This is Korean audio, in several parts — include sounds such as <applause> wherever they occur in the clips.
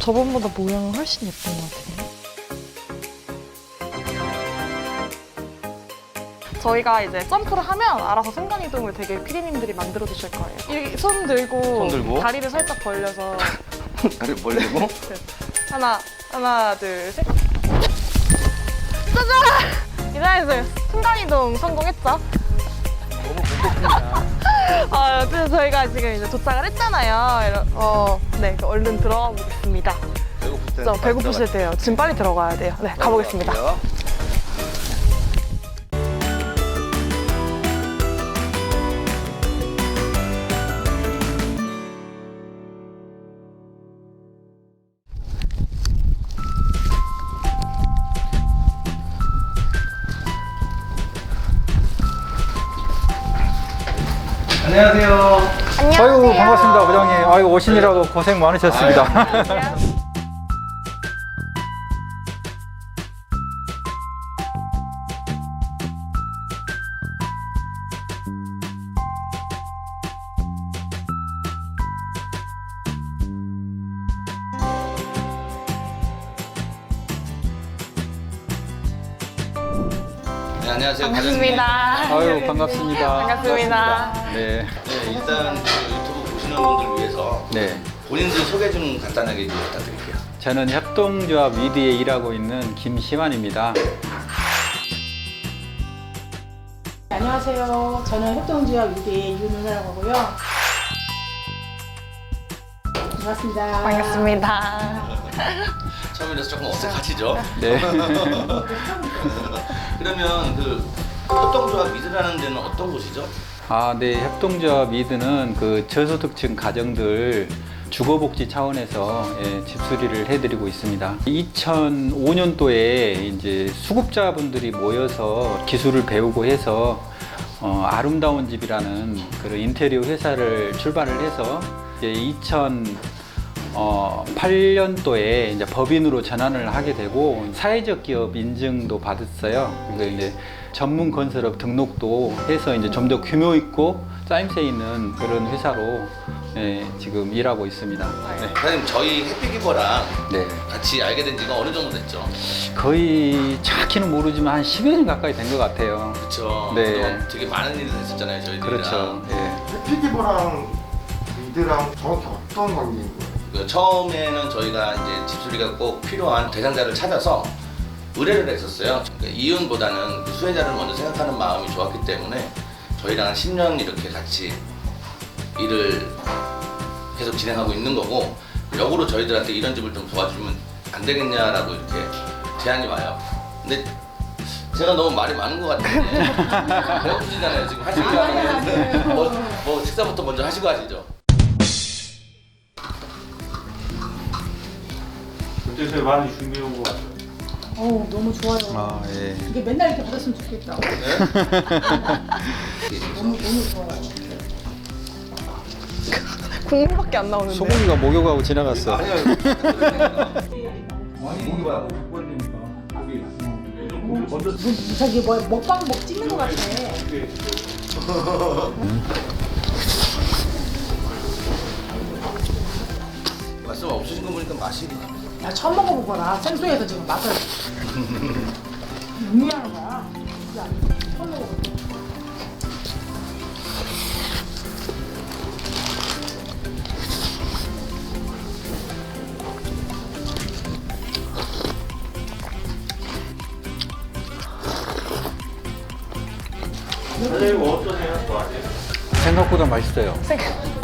저번보다 모양은 훨씬 예쁜 것 같아요. 저희가 이제 점프를 하면 알아서 순간이동을 되게 피디님들이 만들어 주실 거예요. 이렇게 손 들고, 손 들고. 다리를 살짝 벌려서 <laughs> 다리 벌리고. <laughs> 하나, 하나, 둘, 셋. 이상했어요. 순간이동 성공했죠? 너무 <laughs> 무겁습니다. 아, 어쨌든 저희가 지금 이제 도착을 했잖아요. 이러- 어, 네, 얼른 들어가 보겠습니다. 배고플 때. 저 배고프실 때요. 지금 빨리 들어가야 돼요. 네, 가보겠습니다. 안녕하세요. 아이고 반갑습니다 부장님. 아이고 오시느라고 고생 많으셨습니다. 네, 안녕하세요. 반갑습니다. 아유 반갑습니다. 반갑습니다. 네. 네, 일단 그 유튜브 보시는 분들 위해서 네. 본인들 소개 좀 간단하게 좀 부탁드릴게요. 저는 협동조합 위드에 일하고 있는 김시환입니다. 안녕하세요. 저는 협동지역 위대의 윤은아라고 하고요. 반갑습니다. 반갑습니다. 처음이라서 조금 어색하시죠? 네. <laughs> 그러면 그 협동조합 미드라는 데는 어떤 곳이죠? 아, 네. 협동조합 위드는 그 저소득층 가정들 주거복지 차원에서 예, 집수리를 해드리고 있습니다. 2005년도에 이제 수급자분들이 모여서 기술을 배우고 해서 어, 아름다운 집이라는 그런 인테리어 회사를 출발을 해서 이제 2008년도에 이제 법인으로 전환을 하게 되고 사회적 기업 인증도 받았어요. 그러니까 이제 전문 건설업 등록도 해서 이제 좀 더 규모 있고 짜임새 있는 그런 회사로 예, 지금 일하고 있습니다. 네. 사장님 저희 해피기버랑 네. 같이 알게 된 지가 어느 정도 됐죠? 거의 정확히는 모르지만 한 10여 년 가까이 된 것 같아요. 그렇죠. 네. 그동안 되게 많은 일을 했었잖아요 저희들이랑. 그렇죠. 예. 피디버랑 미드랑 정확히 어떤 관계인 거예요? 그 처음에는 저희가 이제 집수리가 꼭 필요한 대상자를 찾아서 의뢰를 했었어요. 그러니까 이윤보다는 그 수혜자를 먼저 생각하는 마음이 좋았기 때문에 저희랑 한 10년 이렇게 같이 일을 계속 진행하고 있는 거고 역으로 저희들한테 이런 집을 좀 도와주면 안 되겠냐라고 이렇게 제안이 와요. 근데 제가 너무 말이 많은 것 같은데 <laughs> 배고프시잖아요 지금 하시고 하면 뭐, 뭐 식사부터 먼저 하시고 하시죠. 제가 많이 준비한 것 같아요. 어우, 너무 좋아요. 아, 예. 이게 맨날 이렇게 받았으면 좋겠다. <laughs> 너무, 너무 좋아요. <laughs> 국물밖에 안 나오는데. 소고기가 목욕하고 지나갔어. 저기 뭐 먹방 먹 찍는 것 같아. 말씀 없으신 거 보니까 맛이 나 처음 먹어보거라. 생소해서 지금 맛을. 음미하는 거야. 야, 처음 먹어봐. 선생님 어떠세요? 좋아하세요? 생각보다 맛있어요.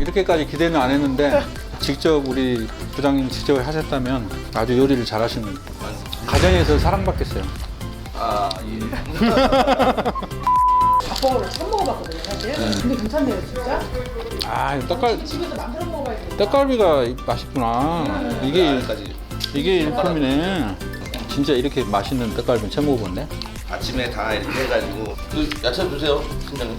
이렇게까지 기대는 안 했는데 <laughs> 직접 우리 부장님 직접 하셨다면 아주 요리를 잘하시는 가정에서 사랑받겠어요. 아 예. <laughs> 닭버거를 처음 먹어봤거든요, 사실. 근데 괜찮네요, 진짜. 아, 이 떡갈 집에서 만들어 먹어봐야 돼. 떡갈비가 맛있구나. 이게 까지 이게 일품이네. 진짜 이렇게 맛있는 떡갈비 는 처음 먹어본데. 아침에 다 이렇게 해가지고 그 야채 주세요, 팀장님.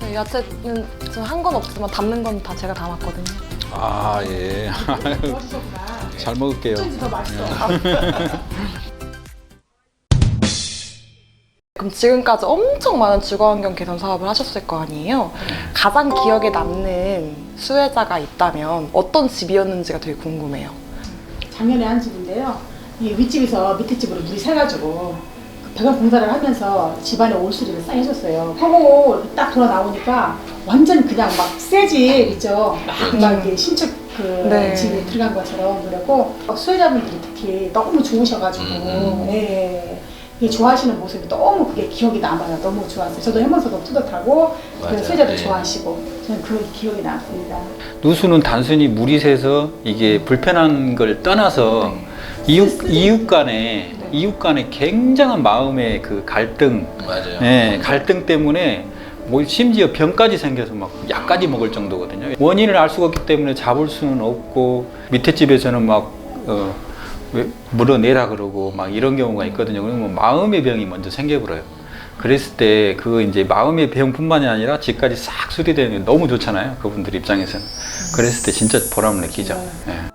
네, 야채는 한 건 없지만 담는 건 다 제가 담았거든요. 아 예. <laughs> 잘. 먹을게요. 더 맛있어. <laughs> 그럼 지금까지 엄청 많은 주거환경 개선 사업을 하셨을 거 아니에요? 가장 기억에 남는 수혜자가 있다면 어떤 집이었는지가 되게 궁금해요. 작년에 한 집인데요. 이 윗집에서 밑에 집으로 물이 새가지고 그 배관 공사를 하면서 집안에 올수리를 싸게 해줬어요. 하고 딱 돌아 나오니까 완전 그냥 막새집 있죠. 막, 막 이렇게 신축 그 네. 집에 들어간 것처럼 그랬고 수혜자분들이 특히 너무 좋으셔가지고 음. 예. 이게 좋아하시는 모습이 너무 그게 기억이 남아요. 너무 좋았어요. 저도 해면서도 뿌듯하고 맞아요. 그 수혜자도 네. 좋아하시고 저는 그 기억이 남습니다. 누수는 단순히 물이 새서 이게 불편한 걸 떠나서 이웃, 이웃 간에 이웃 간에 굉장한 마음의 그 갈등 맞아요. 예, 갈등 때문에 뭐 심지어 병까지 생겨서 막 약까지 먹을 정도거든요. 원인을 알 수가 없기 때문에 잡을 수는 없고 밑에 집에서는 막 어, 왜 물어내라 그러고 막 이런 경우가 있거든요. 그러면 마음의 병이 먼저 생겨버려요. 그랬을 때 그 이제 마음의 병뿐만이 아니라 집까지 싹 수리되는 게 너무 좋잖아요. 그분들 입장에서는. 그랬을 때 진짜 보람을 느끼죠. 예.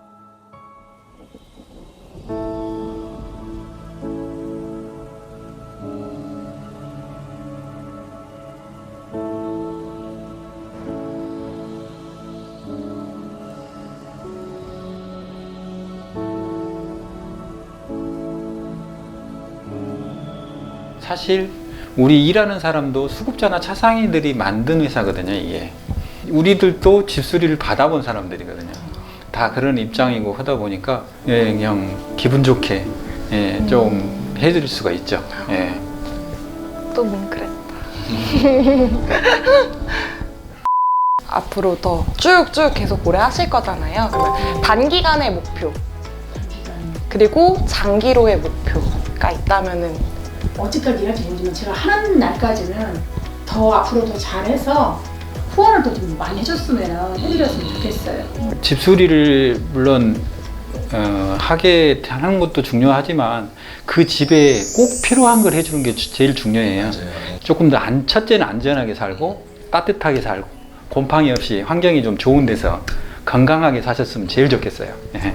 사실 우리 일하는 사람도 수급자나 차상인들이 만든 회사거든요, 이게. 우리들도 집수리를 받아본 사람들이거든요. 다 그런 입장이고 하다 보니까 예, 그냥 기분 좋게 예, 좀 해드릴 수가 있죠. 예. 또 뭉클했다. <laughs> 앞으로 더 쭉쭉 계속 오래 하실 거잖아요. 그러면 단기간의 목표 그리고 장기로의 목표가 있다면은 언제까지 일할지 모르지만 제가 하는 날까지는 더 앞으로 더 잘해서 후원을 더 좀 많이 해줬으면 해드렸으면 좋겠어요. 집 수리를 물론 어, 하게 하는 것도 중요하지만 그 집에 꼭 필요한 걸 해주는 게 주- 제일 중요해요. 맞아요. 조금 더 안, 첫째는 안전하게 살고 따뜻하게 살고 곰팡이 없이 환경이 좀 좋은 데서 건강하게 사셨으면 제일 좋겠어요. 예.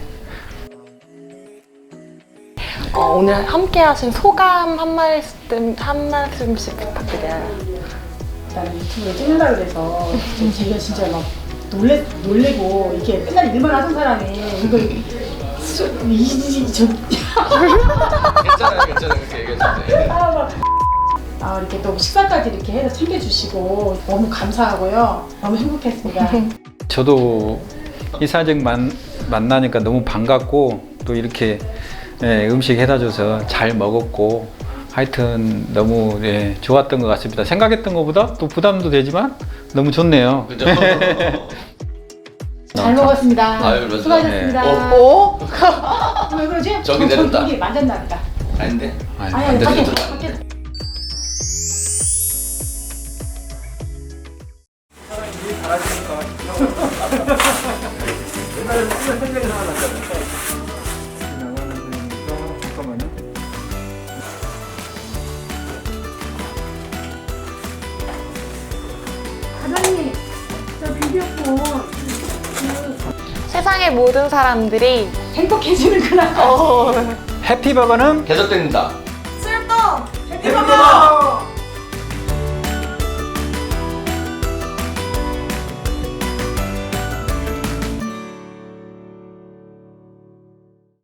어, 오늘 함께 하신 소감 한 말씀 한 말씀씩 부탁드려요. 나는 유튜브를 찍는다 그래서 제가 진짜 막 놀래 놀래고 이렇게 맨날 일만 하던 사람이 이거 수- 이, 이, 저 <laughs> 괜찮아요, 괜찮아요. 그렇게 얘기해주세요. 아, 막 아, 이렇게 또 식사까지 이렇게 해서 챙겨주시고 너무 감사하고요. 너무 행복했습니다. 저도 이사정 만, 만나니까 너무 반갑고 또 이렇게 예, 음식 해다 줘서 잘 먹었고 하여튼 너무 예, 좋았던 것 같습니다. 생각했던 것보다 또 부담도 되지만 너무 좋네요. 그죠? 잘 먹었습니다. 아유, 그렇죠. 수고하셨습니다. 네. 오? 왜 그러지? 저기 내렸다. 저기 만졌나 보다. 아닌데? 아니, 아니, 안 아니, 되죠. 밖에, 되죠. 밖에. 사장님, 세상의 모든 사람들이 행복해지는구나. 어, 해피버거는 계속됩니다. 출동! 행복해져!